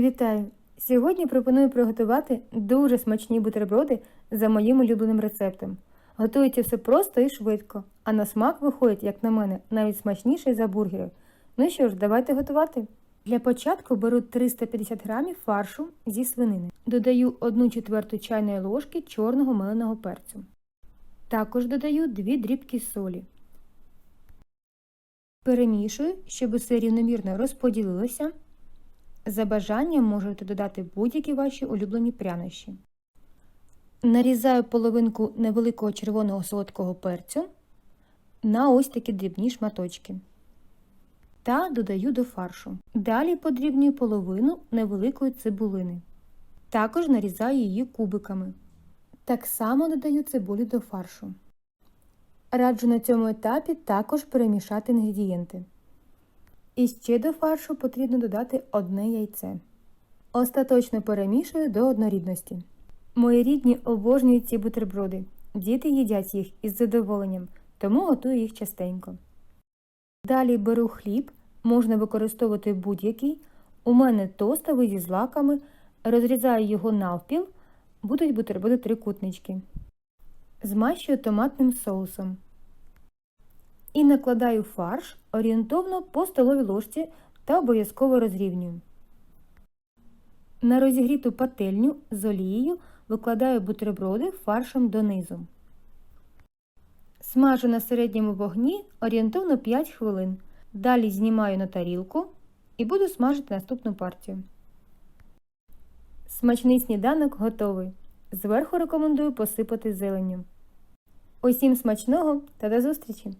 Вітаю! Сьогодні пропоную приготувати дуже смачні бутерброди за моїм улюбленим рецептом. Готується все просто і швидко, а на смак виходить, як на мене, навіть смачніше за бургери. Ну що ж, давайте готувати. Для початку беру 350 грамів фаршу зі свинини. Додаю 1 четверту чайної ложки чорного меленого перцю. Також додаю 2 дрібки солі. Перемішую, щоб усе рівномірно розподілилося. За бажанням можете додати будь-які ваші улюблені прянощі. Нарізаю половинку невеликого червоного солодкого перцю на ось такі дрібні шматочки. Та додаю до фаршу. Далі подрібнюю половину невеликої цибулини. Також нарізаю її кубиками. Так само додаю цибулю до фаршу. Раджу на цьому етапі також перемішати інгредієнти. І ще до фаршу потрібно додати одне яйце. Остаточно перемішую до однорідності. Мої рідні обожнюють ці бутерброди. Діти їдять їх із задоволенням, тому готую їх частенько. Далі беру хліб, можна використовувати будь-який. У мене тостовий зі злаками, розрізаю його навпіл, будуть бутерброди трикутнички. Змащую томатним соусом. І накладаю фарш орієнтовно по столовій ложці та обов'язково розрівнюю. На розігріту пательню з олією викладаю бутерброди фаршем донизу. Смажу на середньому вогні орієнтовно 5 хвилин. Далі знімаю на тарілку і буду смажити наступну партію. Смачний сніданок готовий. Зверху рекомендую посипати зеленню. Усім смачного та до зустрічі!